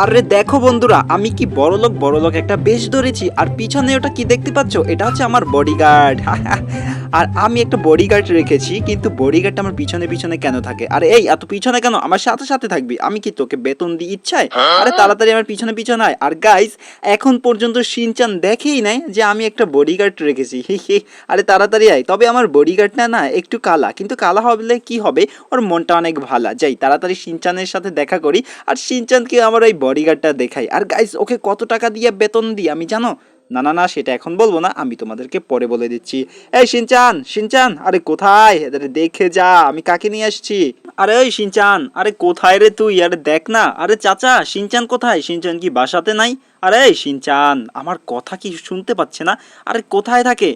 আরে দেখো বন্ধুরা, আমি কি বড়লোক বড়লোক একটা বেশ ধরেছি, আর পিছনে ওটা কি দেখতে পাচ্ছ? এটা হচ্ছে আমার বডিগার্ড আর আমি একটা বডিগার্ড রেখেছি, কিন্তু বডিগার্ড আমার পিছনে পিছনে কেন থাকে? আরে এই, এত পিছনে কেন? আমার সাথে সাথে থাকবি। আমি কি তোকে বেতন দিই ইচ্ছায়? আরে তাড়াতাড়ি আমার পিছনে পিছনে আয়। আর গাইস এখন পর্যন্ত সিনচান দেখেই নাই যে আমি একটা বডিগার্ড রেখেছি। আরে তাড়াতাড়ি আয়। তবে আমার বডিগার্ডটা না একটু কালা, কিন্তু কালা হলে কি হবে? ওর মনটা অনেক ভালো। যাই, তাড়াতাড়ি সিনচানের সাথে দেখা করি। আর সিনচানকে আমার ওই বডিগার্ডটা দেখাই। আর গাইস ওকে কত টাকা দিয়ে বেতন দিই আমি জানো? না না না সেটা এখন বলব না আমি তোমাদেরকে পরে বলে দিচ্ছি। এই সিনচান সিনচান আরে কোথায়? আরে দেখে যা আমি কাকে নিয়ে আসছি? আরে ওই সিনচান আরে কোথায় রে তুই? আরে দেখ না আরে চাচা সিনচান কোথায়? সিনচান কি বাসাতে নাই? আরে সিনচান আমার কথা কি শুনতে পাচ্ছে না? আরে কোথায় থাকে?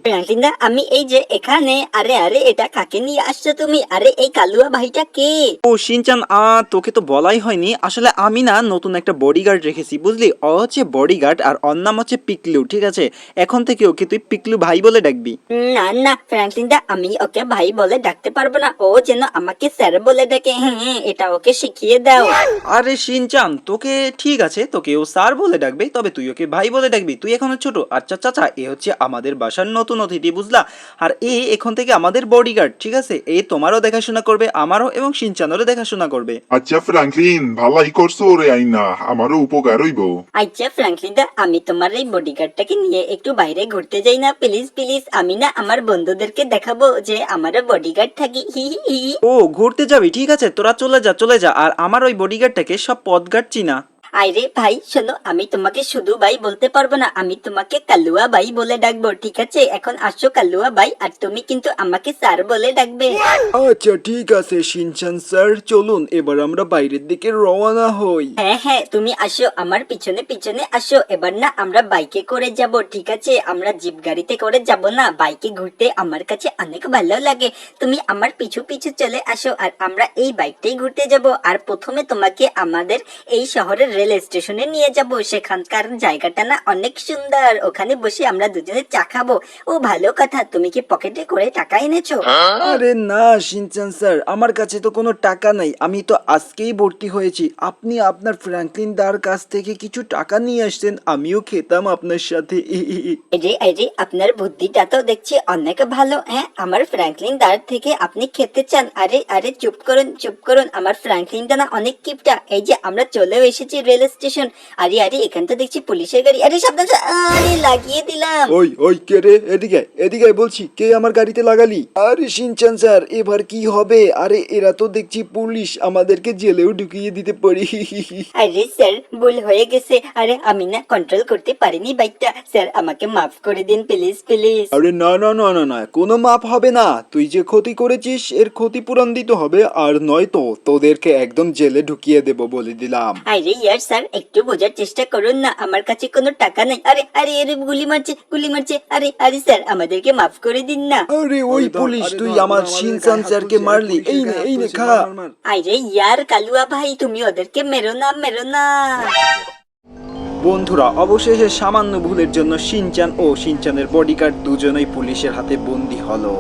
আমি এই যে এখানে আরে আরে এটা কাকে নিয়ে আসছো তুমি? আরে এই কালুয়া ভাইটা কে? ও সিনচান আ তোকে তো বলাই হয়নি। আসলে আমি না নতুন একটা বডিগার্ড রেখেছি বুঝলি? ও হচ্ছে বডিগার্ড আর ওর নাম হচ্ছে পিকলু ঠিক আছে? এখন থেকে ওকে তুই পিকলু ভাই বলে ডাকবি। না না ফ্র্যাঙ্কলিনদা আমি ওকে ভাই বলে ডাকতে পারব না। ও যেন আমাকে স্যার বলে ডাকে হ্যাঁ হ্যাঁ, এটা ওকে শিখিয়ে দাও। আরে সিনচান তোকে ঠিক আছে তোকে ও স্যার বলে ডাকবে তবে তুই ওকে ভাই বলে ডাকবি। তুই এখনও ছোট। আচ্ছা চাচা এ হচ্ছে আমাদের বাসার নতুন অতিথি বুঝলা? আর এ এখন থেকে আমাদের বডিগার্ড ঠিক আছে? এ তোমারও দেখাশোনা করবে আমারও এবং সিনচানেরও দেখাশোনা করবে। আচ্ছা ফ্রাঙ্কলিন ভালাই করছ রে আইনা আমারও উপকার হইব। আচ্ছা ফ্র্যাঙ্কলিনদা আমি তোমার এই বডিগার্ডটাকে নিয়ে একটু বাইরে ঘুরতে যাই না প্লিজ প্লিজ আমি না আমার বন্ধুদেরকে দেখাবো যে আমারও বডিগার্ড থাকি হি হি। ও, ঘুরতে যাবি, ঠিক আছে, তোরা চলে যা চলে যা, আর আমার ওই বডিগার্ডটাকে সব পদগার্ড চিনা আরে ভাই শোনো আমি তোমাকে শুধু ভাই বলতে পারব না আমি তোমাকে কালুয়া ভাই বলে ডাকবো ঠিক আছে? এখন আসো কালুয়া ভাই আর তুমি কিন্তু আমাকে স্যার বলে ডাকবে। আচ্ছা ঠিক আছে সিনচান স্যার চলুন এবার আমরা বাইরের দিকে রওনা হই। হ্যাঁ হ্যাঁ তুমি আসো আমার পিছনে পিছনে আসো এবার না আমরা বাইকে করে যাব ঠিক আছে? আমরা জিপ গাড়িতে করে যাব না বাইকে ঘুরতে আমার কাছে অনেক ভালো লাগে। তুমি আমার পিছু পিছু চলে আসো আর আমরা এই বাইকটাই ঘুরতে যাব আর প্রথমে তোমাকে আমাদের এই শহরের রেল স্টেশনে নিয়ে যাব। সেখানকার জায়গাটা না অনেক সুন্দর। ওখানে বসে আমরা দুজনে চা খাব। ও ভালো কথা। তুমি কি পকেটে করে টাকা এনেছো? আরে না সিনচান স্যার। আমার কাছে তো কোনো টাকা নাই। আমি তো আজকেই ভর্তি হয়েছি। আপনি আপনার ফ্র্যাঙ্কলিন দার কাছ থেকে কিছু টাকা নিয়ে আসছেন। আমিও খেতাম আপনার সাথে। আরে আরে আপনার বুদ্ধিটা তো দেখছি অনেক ভালো হ্যাঁ? আমার ফ্র্যাঙ্কলিন দার থেকে আপনি খেতে চান। আরে আরে চুপ করুন চুপ করুন। আমার ফ্র্যাঙ্কলিনটা না অনেক কিপটা। এই যে আমরা চলেও এসেছি রেল স্টেশন। আরে আরে এখান তো দেখছি পুলিশের গাড়ি। আরে সাবধান আরে লাগিয়ে দিলাম। ওই ওই কে রে? এদিকে এদিকে বলছি কে আমার গাড়িতে লাগালি? আরে সিনচান স্যার এবার কি হবে? আরে এরা তো দেখছি পুলিশ আমাদেরকে জেলেও ঢুকিয়ে দিতে পারি। আরে স্যার ভুল হয়ে গেছে। আরে আমি না কন্ট্রোল করতে পারিনি বাইকটা স্যার আমাকে মাফ করে দিন প্লিজ প্লিজ আরে না না না না না কোনো মাপ হবে না। তুই যে ক্ষতি করেছিস এর ক্ষতিপূরণ দিতে হবে। আর নয়তো তোদেরকে একদম জেলে ঢুকিয়ে দেব বলে দিলাম। আরে ইয়ার স্যার স্যার একটু বোঝার চেষ্টা করুন না আমার কাছে কোনো টাকা নেই। আরে আরে আরে গুলি মারছে গুলি মারছে। আরে আরে স্যার আমাদেরকে মাফ করে দিন না। আরে ওই পুলিশ তুই আমার শিনচান স্যারকে মারলি। এই নে এই নে খা। আরে ইয়ার কালুয়া ভাই তুমি ওদেরকে মেরো না মেরো না। বন্ধুরা অবশেষে সামান্য ভুলের জন্য শিনচান ও শিনচানের বডিগার্ড দুজনেই পুলিশের হাতে বন্দি হলো।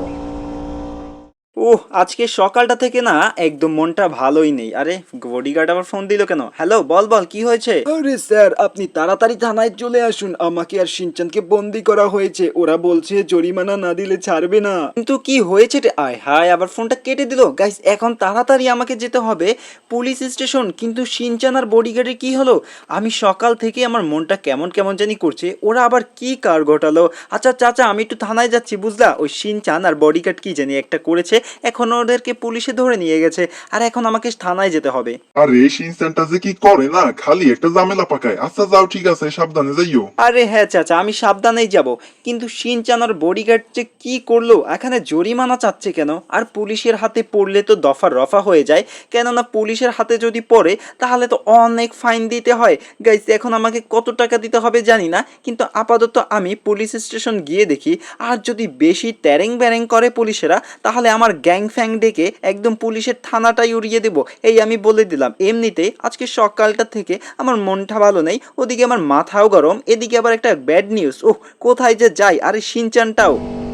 ওহ আজকে সকালটা থেকে না একদম মনটা ভালোই নেই। আরে বডিগার্ড আবার ফোন দিল কেন? হ্যালো বল বল কি হয়েছে? আরে স্যার আপনি তাড়াতাড়ি থানায় চলে আসুন। আমাকে আর শিনচানকে বন্দি করা হয়েছে। ওরা বলছে জরিমানা না দিলে ছাড়বে না। কিন্তু কি হয়েছে রে? আয় হায় আবার ফোনটা কেটে দিল। গাইস এখন তাড়াতাড়ি আমাকে যেতে হবে পুলিশ স্টেশন কিন্তু শিনচান আর বডিগার্ডের কি হলো? আমি সকাল থেকে আমার মনটা কেমন কেমন জানি করছে। ওরা আবার কি কার ঘটালো? আচ্ছা চাচা আমি একটু থানায় যাচ্ছি বুঝলা? ওই শিনচান আর বডিগার্ড কি জানি একটা করেছে। এখন ওদেরকে পুলিশে ধরে নিয়ে গেছে। আর এখন আমাকে থানায় যেতে হবে। আরে সিনসেন্টা যে কি করে না? খালি একটা ঝামেলা পাকায়। আচ্ছা যাও ঠিক আছে সাবধানে যাইও। আরে হ্যাঁ চাচা আমি সাবধানেই যাব। কিন্তু শিনচান আর বডিগার্ড যে কি করল? এখানে জরিমানা চাচ্ছে কেন? আর পুলিশের হাতে পড়লে তো দফা রফা হয়ে যায়। কেননা পুলিশের হাতে যদি পড়ে তাহলে তো অনেক ফাইন দিতে হয়। গাইস এখন আমাকে কত টাকা দিতে হবে জানি না। কিন্তু আপাতত আমি পুলিশ স্টেশন গিয়ে দেখি। আর যদি বেশি ট্যারেং ব্যারেং করে পুলিশেরা তাহলে আমার গ্যাং ফ্যাং ডেকে একদম পুলিশের থানাটাই উড়িয়ে দেবো। এই আমি বলে দিলাম। এমনিতে আজকে সকালটা থেকে আমার মনটা ভালো নেই, ওদিকে আমার মাথাও গরম, এদিকে আবার একটা ব্যাড নিউজ ও কোথায় যে যাই? আরে, সিনচানটাও।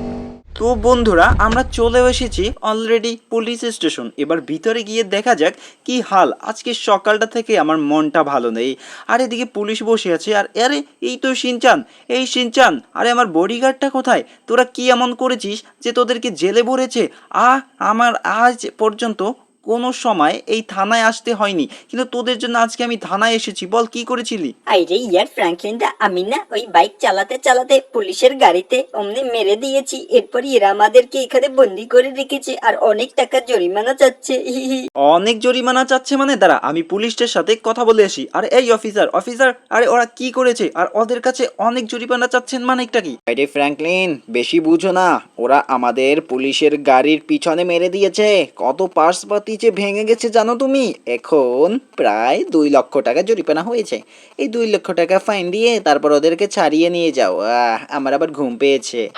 তো বন্ধুরা, আমরা চলে এসেছি অলরেডি পুলিশ স্টেশন এবার ভিতরে গিয়ে দেখা যাক কি হাল। আজকে সকালটা থেকে আমার মনটা ভালো নেই। আর এদিকে পুলিশ বসে আছে। আর আরে, এই তো সিনচান। এই সিনচান, আরে আমার বডিগার্ডটা কোথায়? তোরা কি এমন করেছিস যে তোদেরকে জেলে ভরেছে? আ আমার আজ পর্যন্ত কোনো সময় এই থানায় আসতে হয়নি। কিন্তু তোদের জন্য আজকে আমি থানায় এসেছি। বল কি করেছিলি? আরে ইয়ার ফ্র্যাঙ্কলিনটা আমি না ওই বাইক চালাতে চালাতে পুলিশের গাড়িতে অমনি মেরে দিয়েছি। এরপর এরা আমাদেরকে এখানে বন্দি করে রেখেছে আর অনেক টাকা জরিমানা চাচ্ছে। অনেক জরিমানা চাচ্ছে মানে? দাঁড়া আমি পুলিশের সাথে কথা বলে আসি। আর এই অফিসার অফিসার আরে ওরা কি করেছে? আর ওদের কাছে অনেক জরিমানা চাচ্ছেন মানে একটা কি? আরে ফ্র্যাঙ্কলিন বেশি বুঝো না। ওরা আমাদের পুলিশের গাড়ির পিছনে মেরে দিয়েছে। কত পার্সপাতি যে ভেঙে গেছে জানো তুমি? এখন প্রায় দুই লক্ষ টাকা জরিমানা হয়েছে। এই দুই লক্ষ টাকা ফাইন দিয়ে তারপর ওদেরকে ছাড়িয়ে নিয়ে যাও। আহ আমার আবার ঘুম পেয়েছে।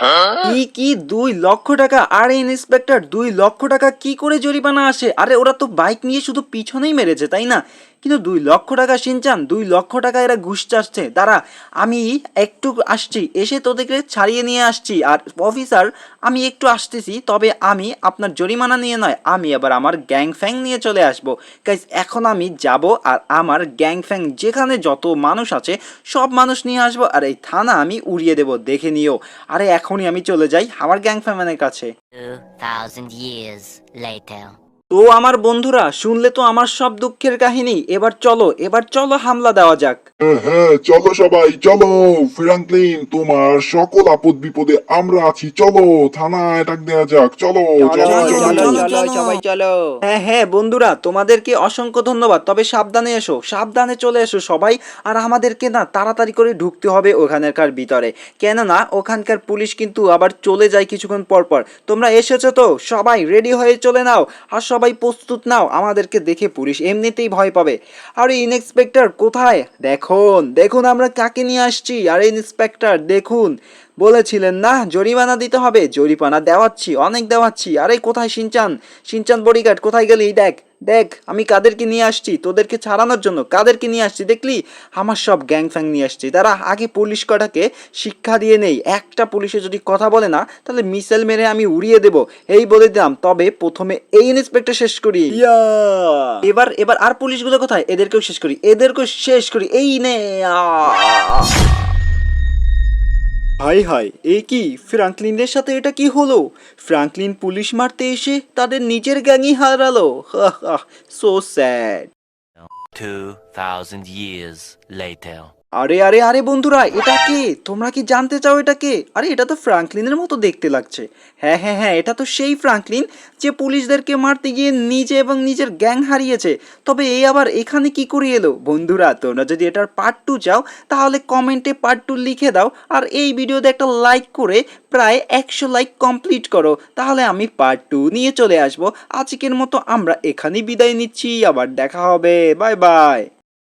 কি কি? দুই লক্ষ টাকা? আর ইন্সপেক্টর দুই লক্ষ টাকা কি করে জরিমানা আসে? আরে ওরা তো বাইক নিয়ে শুধু পিছনেই মেরেছে তাই না? কিন্তু দুই লক্ষ টাকা সিনচান দুই লক্ষ টাকা এরা ঘুষ চাচ্ছে। দাঁড়া আমি একটু আসছি এসে তোদেরকে ছাড়িয়ে নিয়ে আসছি। আর অফিসার আমি একটু আসতেছি তবে আমি আপনার জরিমানা নিয়ে নয় আমি আবার আমার গ্যাং ফ্যাং নিয়ে চলে আসব। গাইজ এখন আমি যাব আর আমার গ্যাং ফ্যাং যেখানে যত মানুষ আছে সব মানুষ নিয়ে আসব আর এই থানা আমি উড়িয়ে দেব দেখে নিও। আরে এখনই আমি চলে যাই আমার গ্যাং ফ্যামেনের কাছে 2,000 years later. তো আমার বন্ধুরা শুনলে তো আমার সব দুঃখের কাহিনী। এবার চলো এবার চলো হামলা দেওয়া যাক। হ্যাঁ হ্যাঁ চলো সবাই চলো। ফ্রাঙ্কলিন তোমার সকল আপদ বিপদে আমরা আছি। চলো থানায় ডাক দেওয়া যাক। চলো চলো চলো সবাই চলো। হ্যাঁ হ্যাঁ বন্ধুরা তোমাদেরকে অসংখ্য ধন্যবাদ। তবে সাবধানে এসো সাবধানে চলে এসো সবাই। আর আমাদেরকে না তাড়াতাড়ি করে ঢুকতে হবে ওখানকার ভিতরে। কেননা ওখানকার পুলিশ কিন্তু আবার চলে যায় কিছুক্ষণ পর পর। তোমরা এসেছ তো? সবাই রেডি হয়ে চলে নাও। আর সবাই প্রস্তুত নাও, আমাদেরকে দেখে পুলিশ এমনিতেই ভয় পাবে। আর এই ইন্সপেক্টর, কোথায়? দেখুন দেখুন আমরা কাকে নিয়ে আসছি। আর ইন্সপেক্টর, দেখুন। বলেছিলেন না জরিমানা দিতে হবে। জরিমানা দেওয়াচ্ছি অনেক দেওয়াচ্ছি। আরে কোথায় সিনচান? সিনচান বডিগার্ড কোথায় গেলি? দেখ দেখ আমি কাদেরকে নিয়ে আসছি তোদেরকে ছাড়ানোর জন্য কাদেরকে নিয়ে আসছি। দেখলি? আমার সব গ্যাং ফ্যাং নিয়ে আসছি। তারা আগে পুলিশ কটাকে শিক্ষা দিয়ে নেই। একটা পুলিশে যদি কথা বলে না তাহলে মিসাইল মেরে আমি উড়িয়ে দেব। এই বলে দিলাম। তবে প্রথমে এই ইন্সপেক্টর শেষ করি। এবার এবার আর পুলিশগুলো কোথায়? এদেরকেও শেষ করি। এদেরকেও শেষ করি। এই নে! হাই হাই এ কি? ফ্রাঙ্কলিনদের সাথে এটা কি হলো? ফ্রাঙ্কলিন পুলিশ মারতে এসে তাদের নিজের গ্যাংই হারালো। So sad 2,000 years later. আরে আরে আরে বন্ধুরা, এটা কে? তোমরা কি জানতে চাও এটা কে? আরে, এটা তো ফ্রাঙ্কলিনের মতো দেখতে লাগছে। হ্যাঁ হ্যাঁ হ্যাঁ এটা তো সেই ফ্রাঙ্কলিন যে পুলিশদেরকে মারতে গিয়ে নিজে এবং নিজের গ্যাং হারিয়েছে। তবে এই আবার এখানে কি করে এলো? বন্ধুরা, তোমরা যদি এটার পার্ট টু চাও, তাহলে কমেন্টে পার্ট টু লিখে দাও, আর এই ভিডিওতে একটা লাইক করে প্রায় একশো লাইক কমপ্লিট করো। তাহলে আমি পার্ট টু নিয়ে চলে আসব। আজকের মতো আমরা এখানেই বিদায় নিচ্ছি, আবার দেখা হবে। Bye bye